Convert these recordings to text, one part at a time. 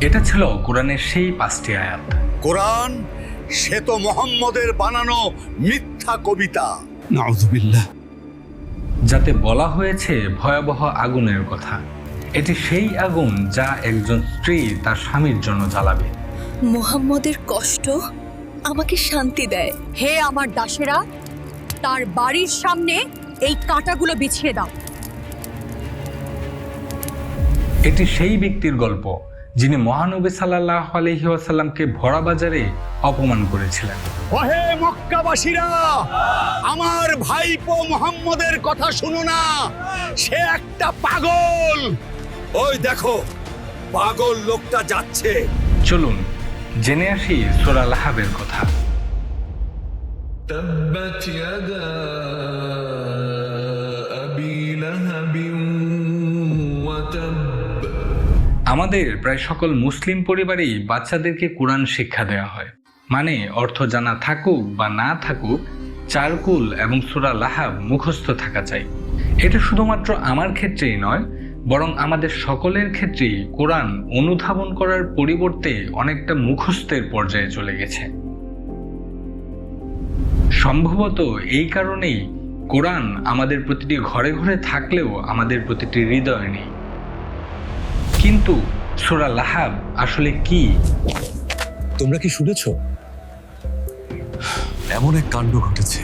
এটা ছিল কোরআনের সেই পাঁচটি আয়াত। কোরআন সে তো মোহাম্মদের বানানো মিথ্যা কবিতা। নাউজুবিল্লাহ। যাতে বলা হয়েছে ভয়াবহ আগুনের কথা। এটি সেই আগুন যা একজন স্ত্রী তার স্বামীর জন্য জ্বালাবে। মোহাম্মদের কষ্ট আমাকে শান্তি দেয়। হে আমার দাসেরা তার বাড়ির সামনে এই কাঁটাগুলো বিছিয়ে দাও। এটি সেই ব্যক্তির গল্প যিনি মহানবী সাল্লাহ আলহি আসাল্লামকে ভরা বাজারে অপমান করেছিলেন ওহে মক্কাবাসীরা আমার ভাইপো মোহাম্মদের কথা শুনো না সে একটা পাগল ওই দেখো পাগল লোকটা যাচ্ছে চলুন জেনে আসি সোরা লাহাবের কথা تبت يدا আমাদের প্রায় সকল মুসলিম পরিবারেই বাচ্চাদেরকে কোরআন শিক্ষা দেওয়া হয়। মানে অর্থ জানা থাকুক বা না থাকুক, চারকুল এবং সুরা লাহাব মুখস্থ থাকা চাই। এটা শুধুমাত্র আমার ক্ষেত্রেই নয়, বরং আমাদের সকলের ক্ষেত্রেই কোরআন অনুধাবন করার পরিবর্তে অনেকটা মুখস্থের পর্যায়ে চলে গেছে। সম্ভবত এই কারণেই কোরআন আমাদের প্রতিটি ঘরে ঘরে থাকলেও আমাদের প্রতিটি হৃদয় নেই। কিন্তু সুরা লাহাব আসলে কি? তোমরা কি শুনেছ? এমন এক কাণ্ড ঘটেছে।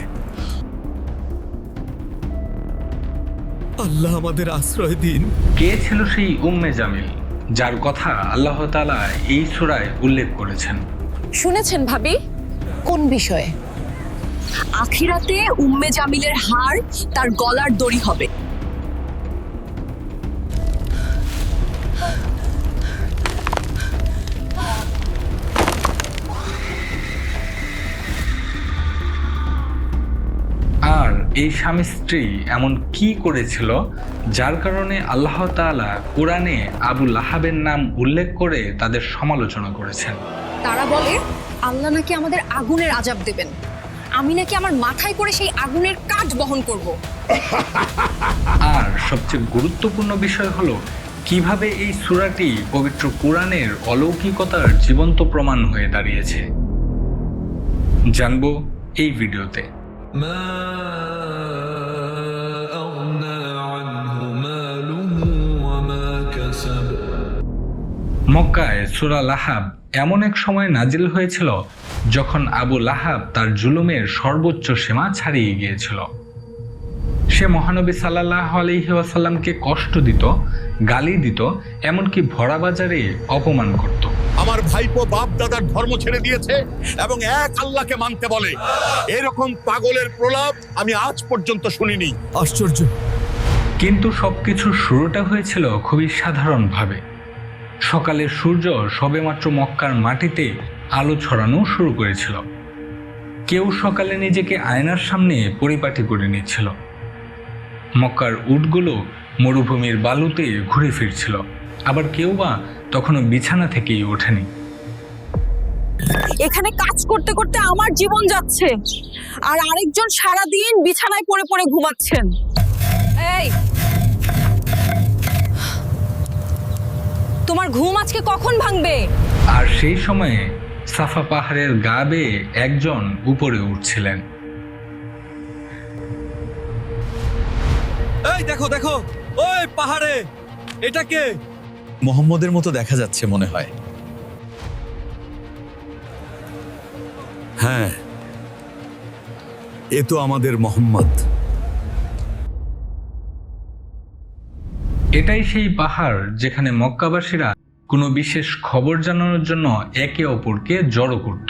আল্লাহ আমাদের আশ্রয় দিন। কে ছিল সেই উম্মে জামিল যার কথা আল্লাহ তাআলা এই সূরায় উল্লেখ করেছেন? শুনেছেন ভাবি? কোন বিষয়ে? আখিরাতে উম্মে জামিলের হার তার গলার দড়ি হবে। এই স্বামী স্ত্রী এমন কি করেছিল যার কারণে আল্লাহ তাআলা কোরআনে আবু লাহাবের নাম উল্লেখ করে তাদের সমালোচনা করেছেন? তারা বলে আল্লাহ নাকি আমাদের আগুনের আজাব দেবেন। আমি নাকি আমার মাথায় করে সেই আগুনের কাঠ বহন করব। আর সবচেয়ে গুরুত্বপূর্ণ বিষয় হলো কীভাবে এই সুরাটি পবিত্র কোরআনের অলৌকিকতার জীবন্ত প্রমাণ হয়ে দাঁড়িয়েছে। জানব এই ভিডিওতে। মক্কায় সুরা লাহাব এমন এক সময় নাজিল হয়েছিল যখন আবু লাহাব তার জুলুমের সর্বোচ্চ সীমা ছাড়িয়ে গিয়েছিল। সে মহানবী সাল্লাহ আলহি ওয়াসাল্লামকে কষ্ট দিত, গালি দিত, এমনকি ভরা বাজারে অপমান করতো। আমার ভাইপো বাপ দাদার ধর্ম ছেড়ে দিয়েছে এবং এক আল্লাহকে মানতে বলে। এরকম পাগলের প্রলাপ আমি আজ পর্যন্ত শুনিনি। আশ্চর্য। কিন্তু সবকিছুর শুরুটা হয়েছিল খুবই সাধারণভাবে। সকালের সূর্য সবেমাত্র মক্কার মাটিতে আলো ছড়ানো শুরু করেছিল। কেউ সকালে নিজেকে আয়নার সামনে পরিপাটি করে নিচ্ছিল। মক্কার উটগুলো মরুভূমির বালুতে ঘুরে ফিরছিল। আবার কেউ বা তখনও বিছানা থেকেই ওঠেনি। এখানে কাজ করতে করতে আমার জীবন যাচ্ছে। আর আরেকজন সারা দিন বিছানায় পড়ে পড়ে ঘুমাচ্ছেন। এই! তোমার ঘুম আজকে কখন ভাঙবে? আর সেই সময়ে সাফা পাহাড়ের গা বেয়ে একজন উপরে উঠছিলেন। এই দেখো দেখো! ওই পাহাড়ে! এটা কে? মোহাম্মদের মতো দেখা যাচ্ছে মনে হয়। হ্যাঁ এ তো আমাদের মোহাম্মদ। এটাই সেই পাহাড় যেখানে মক্কাবাসীরা কোনো বিশেষ খবর জানানোর জন্য একে অপরকে জড়ো করত।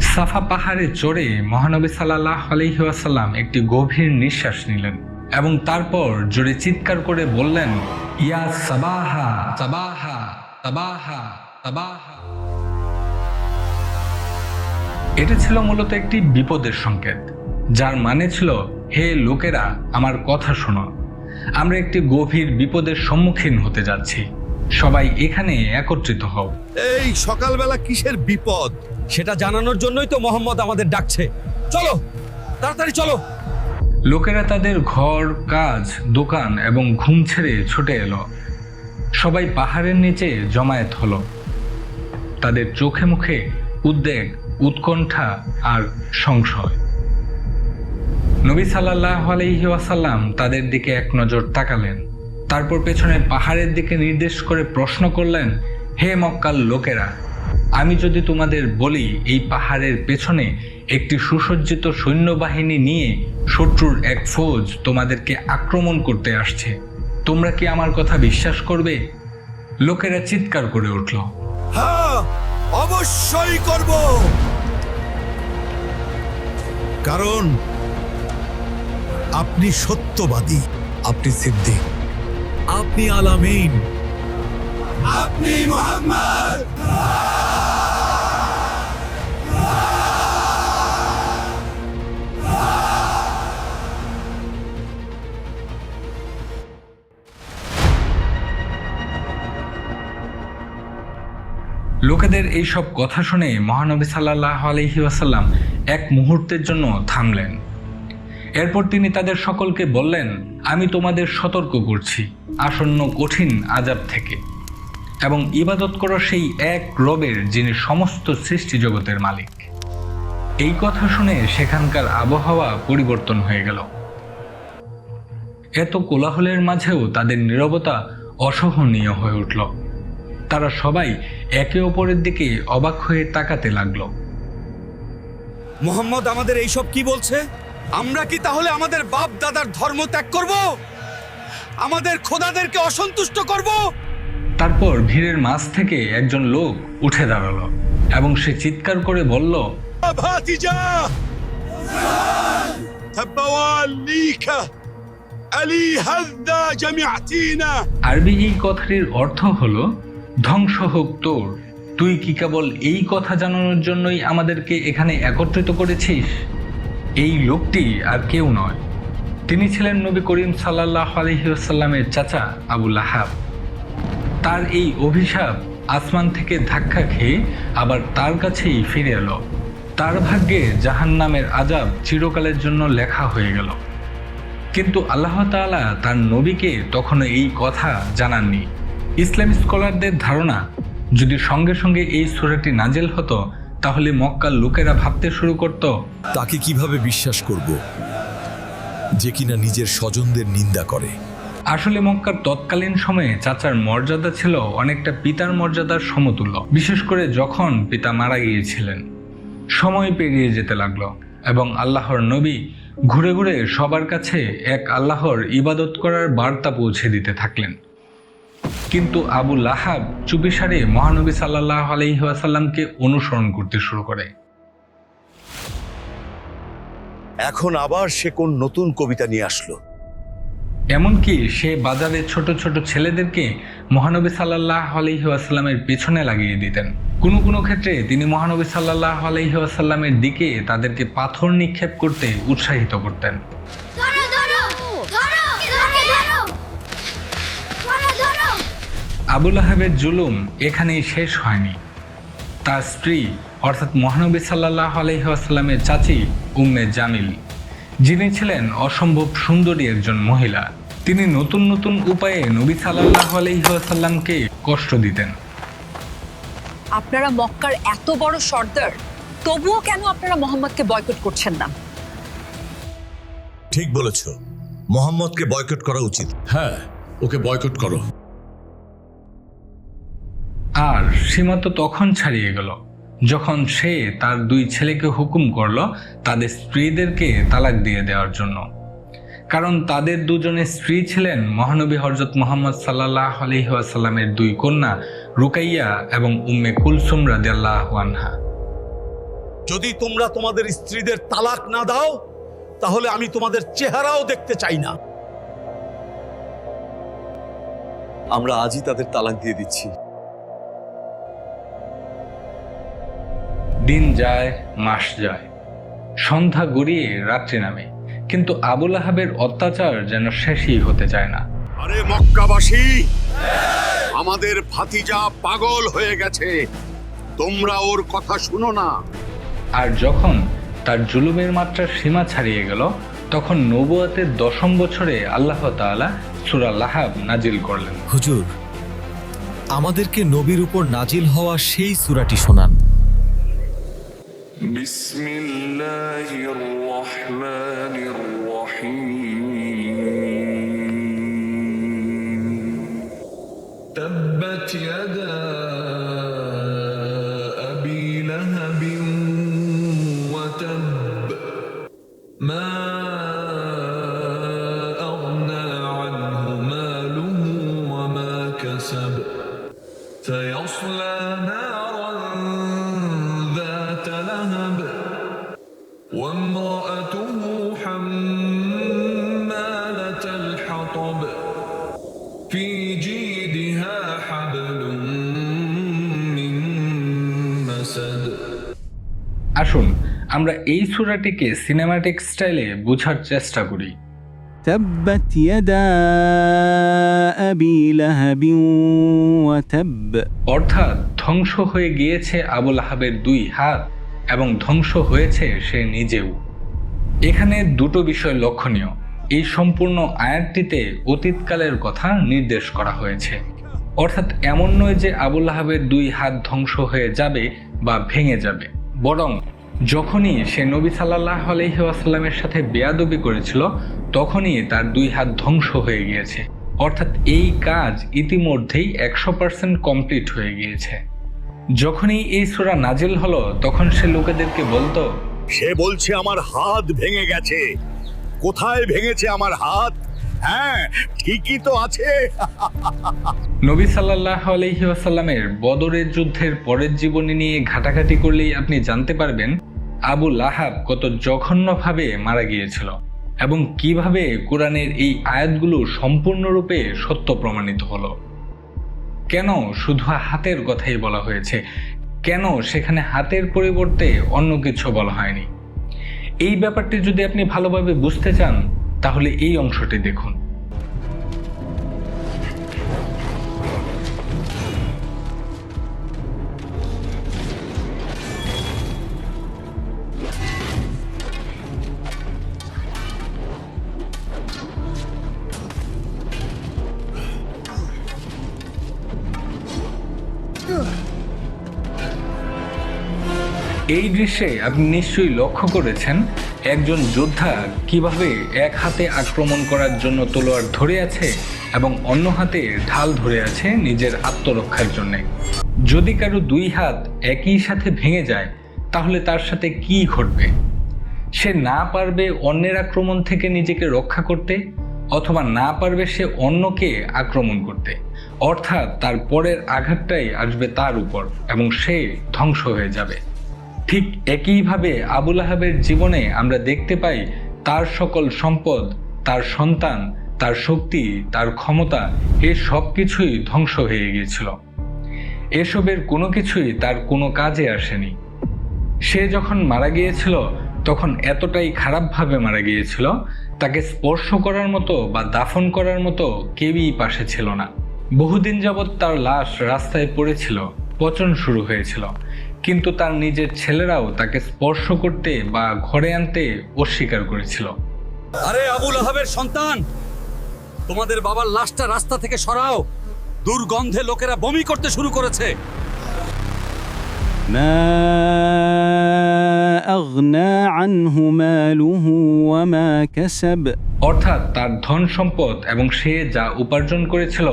সাফা পাহাড়ে চড়ে মহানবী সাল্লাহ আলহিহাসাল্লাম একটি গভীর নিঃশ্বাস নিলেন এবং তারপর জোরে চিৎকার করে বললেন ইয়া সাবাহা সাবাহা সাবাহা সাবাহা। এটা ছিল মূলত একটি বিপদের সংকেত, যার মানে ছিল, হে লোকেরা, আমার কথা শোনো। আমরা একটি গভীর বিপদের সম্মুখীন হতে যাচ্ছি। সবাই এখানে একত্রিত হও। এই সকালবেলা কিসের বিপদ? সেটা জানানোর জন্যই তো মোহাম্মদ আমাদের ডাকছে। চলো, তাড়াতাড়ি চলো। লোকেরা তাদের ঘর, কাজ, দোকান এবং ঘুম ছেড়ে ছুটে এলো। সবাই পাহাড়ের নিচে জমায়েত হলো। তাদের চোখে মুখে উদ্বেগ, উৎকণ্ঠা আর সংশয়। নবী সাল্লাহ আলহি তাদের দিকে এক নজর তাকালেন। তারপর পেছনে পাহাড়ের দিকে নির্দেশ করে প্রশ্ন করলেন, হে মক্কাল লোকেরা, আমি যদি তোমাদের বলি এই পাহাড়ের পেছনে একটি সুসজ্জিত সৈন্যবাহিনী নিয়ে শত্রুর এক ফৌজ তোমাদেরকে আক্রমণ করতে আসছে। তোমরা কি আমার কথা বিশ্বাস করবে? লোকেরা চিৎকার করে উঠল। হ্যাঁ অবশ্যই করব। কারণ আপনি সত্যবাদী, আপনি সিদ্দিক, আপনি আলামিন, আপনি মোহাম্মদ। লোকেদের এই সব কথা শুনে মহানবী সাল্লাহ আলহি ওয়াসাল্লাম এক মুহূর্তের জন্য থামলেন। এরপর তিনি তাদের সকলকে বললেন, আমি তোমাদের সতর্ক করছি, আসন্ন কঠিন আজাব থেকে। এবং ইবাদত করো সেই এক রবের যিনি সমস্ত সৃষ্টি জগতের মালিক। এই কথা শুনে সেখানকার আবহাওয়া পরিবর্তন হয়ে গেল। এত কোলাহলের মাঝেও তাদের নীরবতা অসহনীয় হয়ে উঠল। তারা সবাই একে অপরের দিকে অবাক হয়ে তাকাতে লাগল। মোহাম্মদ আমাদের এইসব কি বলছে? আমরা কি তাহলে আমাদের বাপ দাদার ধর্ম ত্যাগ করব? আমাদের খোদাদেরকে অসন্তুষ্ট করব? তারপর ভিড়ের মাঝ থেকে একজন লোক উঠে দাঁড়াল এবং সে চিৎকার করে বলল আরবি এই কথাটির অর্থ হলো ধ্বংস হোক তোর। তুই কি কেবল এই কথা জানানোর জন্যই আমাদেরকে এখানে একত্রিত করেছিস? এই লোকটি আর কেউ নয়। তিনি ছিলেন নবী করিম সাল্লাহ আলহিউসাল্লামের চাচা আবু লাহাব। তার এই অভিশাপ আসমান থেকে ধাক্কা খেয়ে আবার তার কাছেই ফিরে এলো। তার ভাগ্যে জাহান্নামের আজাব চিরকালের জন্য লেখা হয়ে গেল। কিন্তু আল্লাহ তাআলা তার নবীকে তখনও এই কথা জানাননি। ইসলাম স্কলারদের ধারণা যদি সঙ্গে সঙ্গে এই সূরাটি নাজেল হতো তাহলে মক্কার লোকেরা ভাবতে শুরু করত তাকে কীভাবে বিশ্বাস করব? যে কিনা নিজের স্বজনদের নিন্দা করে। আসলে মক্কার তৎকালীন সময়ে চাচার মর্যাদা ছিল অনেকটা পিতার মর্যাদার সমতুল্য। বিশেষ করে যখন পিতা মারা গিয়েছিলেন সময় পেরিয়ে যেতে লাগল এবং আল্লাহর নবী ঘুরে ঘুরে সবার কাছে এক আল্লাহর ইবাদত করার বার্তা পৌঁছে দিতে থাকলেন। কিন্তু আবু লাহাব চুপিসারে মহানবী সাল্লাহ আলহিহাসাল্লামকে অনুসরণ করতে শুরু করে। এখন আবার সে কোন নতুন কবিতা নিয়ে আসলো। এমনকি সে বাজারে ছোট ছোট ছেলেদেরকে মহানবী সাল্লাহ আলহিহাসাল্লামের পেছনে লাগিয়ে দিতেন। কোনো কোনো ক্ষেত্রে তিনি মহানবী সাল্লাহ আলহিহাসাল্লামের দিকে তাদেরকে পাথর নিক্ষেপ করতে উৎসাহিত করতেন। আবুল আহাবের জুলুম এখানেই শেষ হয়নি। তার স্ত্রী অর্থাৎ মহানবী সাল্লাহ আলহিহাস্লামের চাচি উম্মে জামিল। যিনি ছিলেন অসম্ভব সুন্দরী একজন মহিলা। তিনি নতুন নতুন উপায়ে নবী সাল্লাহ আলহিহাসাল্লামকে কষ্ট দিতেন। আপনারা মক্কার এত বড় সর্দার তবুও কেন আপনারা মোহাম্মদকে বয়কট করছেন না? ঠিক বলেছ। মোহাম্মদকে বয়কট করা উচিত। হ্যাঁ ওকে বয়কট করো। আর সীমা তো তখন ছাড়িয়ে গেল, যখন সে তার দুই ছেলেকে হুকুম করল তাদের স্ত্রীদেরকে তালাক দিয়ে দেওয়ার জন্য। কারণ তাদের দুজনের স্ত্রী ছিলেন মহানবী হরজত মোহাম্মদ সাল্লাহ আলহিহাসাল্লামের দুই কন্যা রুকাইয়া এবং উম্মে কুলসুম রাদিয়াল্লাহু আনহা। যদি তোমরা তোমাদের স্ত্রীদের তালাক না দাও, তাহলে আমি তোমাদের চেহারাও দেখতে চাই না। আমরা আজই তাদের তালাক দিয়ে দিচ্ছি। দিন যায় মাস যায়। সন্ধ্যা গড়িয়ে রাত্রি নামে। কিন্তু আবুল আহাবের অত্যাচার যেন শেষই হতে চায় না। আরে মক্কাবাসী! আমাদের ভাতিজা পাগল হয়ে গেছে। তোমরা ওর কথা শুনো না। আর যখন তার জুলুমের মাত্রা সীমা ছাড়িয়ে গেল তখন নবুয়াতের দশম বছরে আল্লাহ তাআলা সূরা লাহাব নাজিল করলেন। হুজুর আমাদেরকে নবীর উপর নাজিল হওয়া সেই সূরাটি শোনান। بسم الله الرحمن الرحيم. تبت يدا এই সূরাটিকে সিনেমাটিক স্টাইলে বোঝার চেষ্টা করি تبت يدا أبي لهب وتب অর্থাৎ ধ্বংস হয়ে গিয়েছে আবুল আহাবের দুই হাত এবং ধ্বংস হয়েছে সে নিজেও এখানে দুটো বিষয় লক্ষণীয় এই সম্পূর্ণ আয়াতটিতে অতীতকালের কথা নির্দেশ করা হয়েছে অর্থাৎ এমন নয় যে আবুল আহাবের দুই হাত ধ্বংস হয়ে যাবে বা ভেঙে যাবে বরং যখনই সে নবী সাল্লাহ আলহিহাস্লামের সাথে বেয়াদবি করেছিল, তখনই তার দুই হাত ধ্বংস হয়ে গিয়েছে। অর্থাৎ এই কাজ ইতিমধ্যেই একশো পার্সেন্ট কমপ্লিট হয়ে গিয়েছে। যখনই এই সূরা নাজিল হলো, তখন সে লোকেদেরকে বলতো, সে বলছে, আমার হাত ভেঙে গেছে। কোথায় ভেঙেছে আমার হাত? হ্যাঁ ঠিকই তো আছে। নবী সাল্লাহ আলহি আসাল্লামের বদরের যুদ্ধের পরের জীবনী নিয়ে ঘাটাঘাটি করলেই আপনি জানতে পারবেন, আবু লাহাব কত জঘন্যভাবে মারা গিয়েছিল এবং কীভাবে কোরআনের এই আয়াতগুলো সম্পূর্ণরূপে সত্য প্রমাণিত হলো। কেন শুধু হাতের কথাই বলা হয়েছে? কেন সেখানে হাতের পরিবর্তে অন্য কিছু বলা হয়নি? এই ব্যাপারটি যদি আপনি ভালোভাবে বুঝতে চান তাহলে এই অংশটি দেখুন। এই দৃশ্যে আপনি নিশ্চয়ই লক্ষ্য করেছেন, একজন যোদ্ধা কীভাবে এক হাতে আক্রমণ করার জন্য তলোয়ার ধরে আছে এবং অন্য হাতে ঢাল ধরে আছে নিজের আত্মরক্ষার জন্যে। যদি কারও দুই হাত একই সাথে ভেঙে যায়, তাহলে তার সাথে কি ঘটবে? সে না পারবে অন্যের আক্রমণ থেকে নিজেকে রক্ষা করতে, অথবা না পারবে সে অন্যকে আক্রমণ করতে। অর্থাৎ তার পরের আঘাতটাই আসবে তার উপর এবং সে ধ্বংস হয়ে যাবে। ঠিক একইভাবে আবুল আহাবের জীবনে আমরা দেখতে পাই তার সকল সম্পদ, তার সন্তান, তার শক্তি, তার ক্ষমতা, এ সব কিছুই ধ্বংস হয়ে গিয়েছিল। এসবের কোনো কিছুই তার কোনো কাজে আসেনি। সে যখন মারা গিয়েছিল, তখন এতটাই খারাপভাবে মারা গিয়েছিল, তাকে স্পর্শ করার মতো বা দাফন করার মতো কেউই পাশে ছিল না। বহুদিন যাবৎ তার লাশ রাস্তায় পড়েছিল, পচন শুরু হয়েছিল। কিন্তু তার নিজের ছেলেরাও তাকে স্পর্শ করতে বা ঘরে আনতে অস্বীকার করেছিল আরে আবুল আহাবের সন্তান তোমাদের বাবার লাশটা রাস্তা থেকে সরাও দুর্গন্ধে লোকেরা বমি করতে শুরু করেছে ما أغنى عنه ماله وما كسب অর্থাৎ তার ধন সম্পদ এবং সে যা উপার্জন করেছিল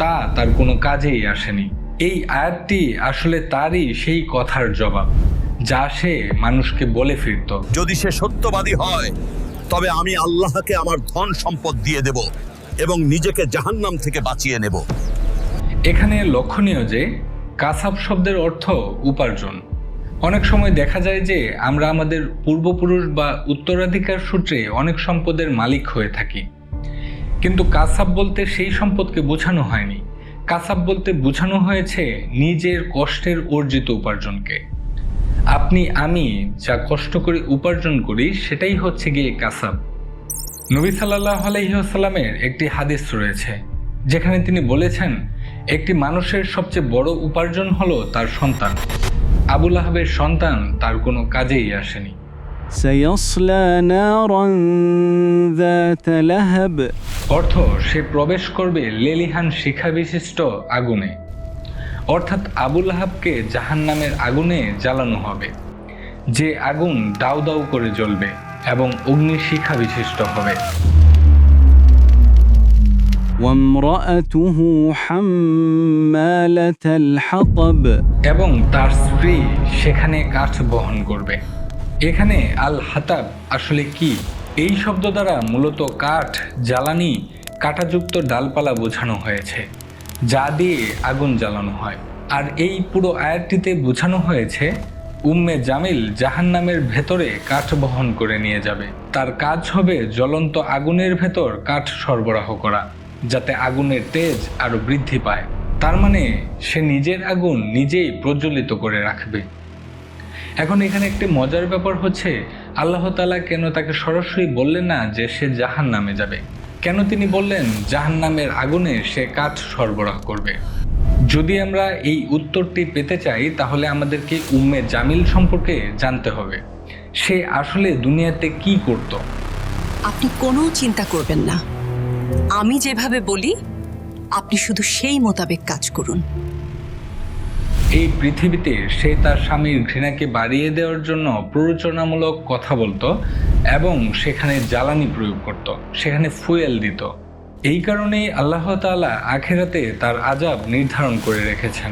তা তার কোনো কাজেই আসেনি এই আয়াতটি আসলে তারই সেই কথার জবাব যা সে মানুষকে বলে ফিরত। যদি সে সত্যবাদী হয় তবে আমি আল্লাহকে আমার ধন সম্পদ দিয়ে দেব এবং নিজেকে জাহান্নাম থেকে বাঁচিয়ে নেব। এখানে লক্ষণীয় যে কাসাব শব্দের অর্থ উপার্জন। অনেক সময় দেখা যায় যে আমরা আমাদের পূর্বপুরুষ বা উত্তরাধিকার সূত্রে অনেক সম্পদের মালিক হয়ে থাকি। কিন্তু কাসাব বলতে সেই সম্পদকে বোঝানো হয়নি। কাসাব বলতে বোঝানো হয়েছে নিজের কষ্টের অর্জিত উপার্জনকে আপনি আমি যা কষ্ট করে উপার্জন করি সেটাই হচ্ছে গিয়ে কাসাব নবী সাল্লাহ আলহিহাস্লামের একটি হাদিস রয়েছে যেখানে তিনি বলেছেন একটি মানুষের সবচেয়ে বড় উপার্জন হলো তার সন্তান আবুল আহাবের সন্তান তার কোনো কাজেই আসেনি سيصلى نارا ذات لهب অর্থ সে প্রবেশ করবে লেলিহান শিখা বিশিষ্ট আগুনে। অর্থাৎ আবুল আহাবকে জাহান নামের আগুনে জ্বালানো হবে। যে আগুন দাউ দাউ করে জ্বলবে এবং অগ্নি শিখা বিশিষ্ট হবে এবং তার স্ত্রী সেখানে কাঠ বহন করবে। এখানে আল হাতাব আসলে কি? এই শব্দ দ্বারা মূলত কাঠ, জ্বালানি, কাঁটাযুক্ত ডালপালা বোঝানো হয়েছে, যা দিয়ে আগুন জ্বালানো হয়। আর এই পুরো আয়াতটিতে বোঝানো হয়েছে, উম্মে জামিল জাহান্নামের ভেতরে কাঠ বহন করে নিয়ে যাবে। তার কাজ হবে জ্বলন্ত আগুনের ভেতর কাঠ সরবরাহ করা, যাতে আগুনের তেজ আরও বৃদ্ধি পায়। তার মানে সে নিজের আগুন নিজেই প্রজ্বলিত করে রাখবে। এখন এখানে একটি মজার ব্যাপার হচ্ছে আল্লাহ তালা কেন তাকে সরাসরি বললেন না যে সে জাহান নামে যাবে? কেন তিনি বললেন জাহান নামের আগুনে সে কাঠ সরবরাহ করবে যদি আমরা এই উত্তরটি পেতে চাই, তাহলে আমাদেরকে উম্মে জামিল সম্পর্কে জানতে হবে। সে আসলে দুনিয়াতে কি করত? আপনি কোনো চিন্তা করবেন না। আমি যেভাবে বলি, আপনি শুধু সেই মোতাবেক কাজ করুন। এই পৃথিবীতে সে তার স্বামীর ঘৃণাকে বাড়িয়ে দেওয়ার জন্য প্ররোচনামূলক কথা বলতো এবং সেখানে জ্বালানি প্রয়োগ করত, সেখানে ফুয়েল দিত। এই কারণেই আল্লাহ তাআলা আখেরাতে তার আজাব নির্ধারণ করে রেখেছেন।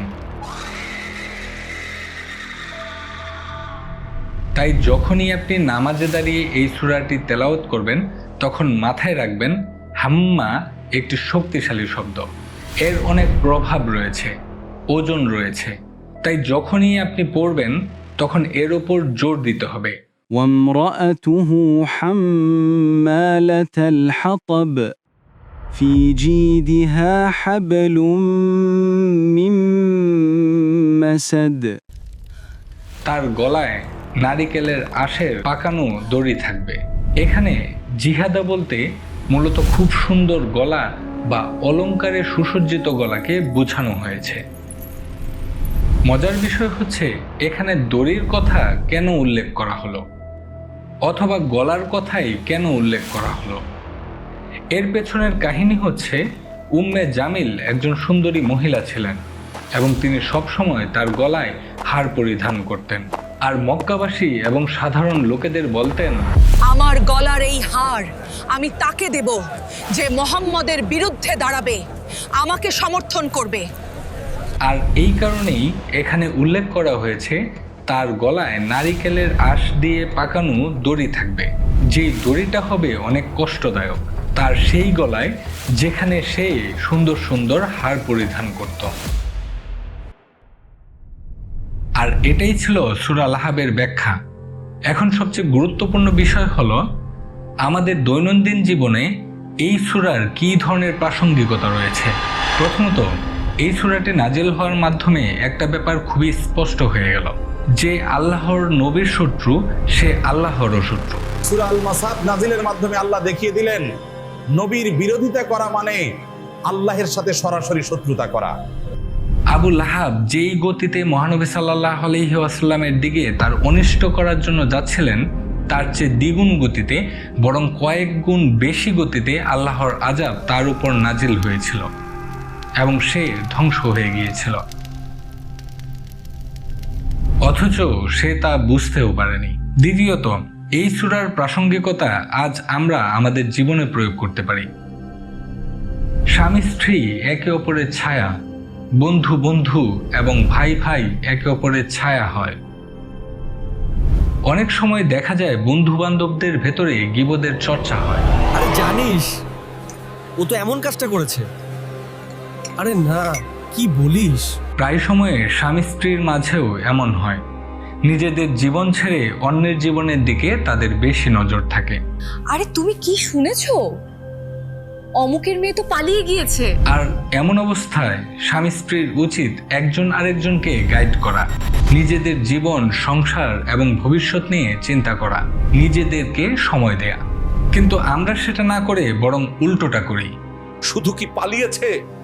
তাই যখনই আপনি নামাজে দাঁড়িয়ে এই সূরাটি তেলাওয়াত করবেন, তখন মাথায় রাখবেন, হাম্মা একটি শক্তিশালী শব্দ। এর অনেক প্রভাব রয়েছে, ওজন রয়েছে। তাই যখনই আপনি পড়বেন তখন এর ওপর জোর দিতে হবে وامرأته حمالة الحطب في جيدها حبل من مسد তার গলায় নারিকেলের আশের পাকানো দড়ি থাকবে এখানে জিহাদা বলতে মূলত খুব সুন্দর গলা বা অলংকারে সুসজ্জিত গলাকে বোঝানো হয়েছে মজার বিষয় হচ্ছে, এখানে দড়ির কথা কেন উল্লেখ করা হলো? অথবা গলার কথাই কেন উল্লেখ করা হলো? এর পেছনের কাহিনী হচ্ছে, উম্মে জামিল একজন সুন্দরী মহিলা ছিলেন এবং তিনি সবসময় তার গলায় হার পরিধান করতেন। আর মক্কাবাসী এবং সাধারণ লোকেদের বলতেন, আমার গলার এই হার, আমি তাকে দেব যে মোহাম্মদের বিরুদ্ধে দাঁড়াবে, আমাকে সমর্থন করবে। আর এই কারণেই এখানে উল্লেখ করা হয়েছে, তার গলায় নারিকেলের আঁশ দিয়ে পাকানো দড়ি থাকবে। যেই দড়িটা হবে অনেক কষ্টদায়ক, তার সেই গলায় যেখানে সে সুন্দর সুন্দর হার পরিধান করত। আর এটাই ছিল সুরা লাহাবের ব্যাখ্যা। এখন সবচেয়ে গুরুত্বপূর্ণ বিষয় হল, আমাদের দৈনন্দিন জীবনে এই সুরার কী ধরনের প্রাসঙ্গিকতা রয়েছে? প্রথমত এই সুরাটি নাজিল হওয়ার মাধ্যমে একটা ব্যাপার খুবই স্পষ্ট হয়ে গেল যে আল্লাহর নবীর শত্রু সে আল্লাহরও শত্রু। সূরা আল মাসাদ নাজিলের মাধ্যমে আল্লাহ দেখিয়ে দিলেন নবীর বিরোধিতা করা মানে আল্লাহের সাথে সরাসরি শত্রুতা করা। আবু লাহাব যেই গতিতে মহানবী সাল্লাহ আলহি আসাল্লামের দিকে তার অনিষ্ট করার জন্য যাচ্ছিলেন তার চেয়ে দ্বিগুণ গতিতে বরং কয়েক গুণ বেশি গতিতে আল্লাহর আজাব তার উপর নাজিল হয়েছিল। এবং সে ধ্বংস হয়ে গিয়েছিল। অথচ সে তা বুঝতেও পারেনি। দ্বিতীয়ত, এই সুরার প্রাসঙ্গিকতা আজ আমরা আমাদের জীবনে প্রয়োগ করতে পারি। স্বামী স্ত্রী একে অপরের ছায়া, বন্ধু বন্ধু এবং ভাই ভাই একে অপরের ছায়া হয়। অনেক সময় দেখা যায় বন্ধু বান্ধবদের ভেতরে গিবদের চর্চা হয়। আরে জানিস, ও তো এমন কাজটা করেছে। আরে না কি বলিস? প্রায় সময়ে স্বামী স্ত্রীর মাঝেও এমন হয়। নিজেদের জীবন ছেড়ে অন্যের জীবনের দিকে তাদের বেশি নজর থাকে। আরে তুমি কি শুনেছো? অমুকের মেয়ে তো পালিয়ে গিয়েছে। আর এমন অবস্থায় স্বামী স্ত্রীর উচিত একজন আরেকজনকে গাইড করা। নিজেদের জীবন সংসার এবং ভবিষ্যৎ নিয়ে চিন্তা করা। নিজেদেরকে সময় দেয়া। কিন্তু আমরা সেটা না করে বরং উল্টোটা করি। শুধু কি পালিয়েছে?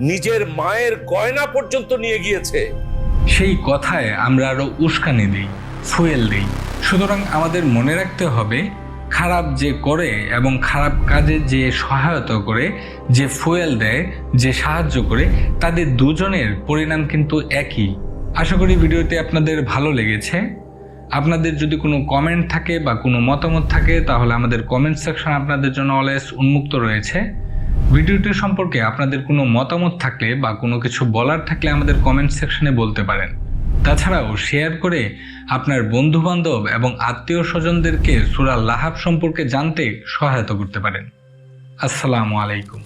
নিজের মায়ের গয়না পর্যন্ত নিয়ে গিয়েছে। সেই কথায় আমরা আরও উস্কানি দিই, ফুয়েল দিই। সুতরাং আমাদের মনে রাখতে হবে, খারাপ যে করে এবং খারাপ কাজে যে সহায়তা করে, যে ফুয়েল দেয়, যে সাহায্য করে, তাদের দুজনের পরিণাম কিন্তু একই। আশা করি ভিডিওটি আপনাদের ভালো লেগেছে। আপনাদের যদি কোনো কমেন্ট থাকে বা কোনো মতামত থাকে, তাহলে আমাদের কমেন্ট সেকশন আপনাদের জন্য অলওয়েজ উন্মুক্ত রয়েছে। ভিডিওটি সম্পর্কে আপনাদের কোনো মতামত থাকলে বা কোনো কিছু বলার থাকলে আমাদের কমেন্ট সেকশনে বলতে পারেন। তাছাড়াও শেয়ার করে আপনার বন্ধুবান্ধব এবং আত্মীয় স্বজনদেরকে সুরা লাহাব সম্পর্কে জানতে সহায়তা করতে পারেন। আসসালামু আলাইকুম।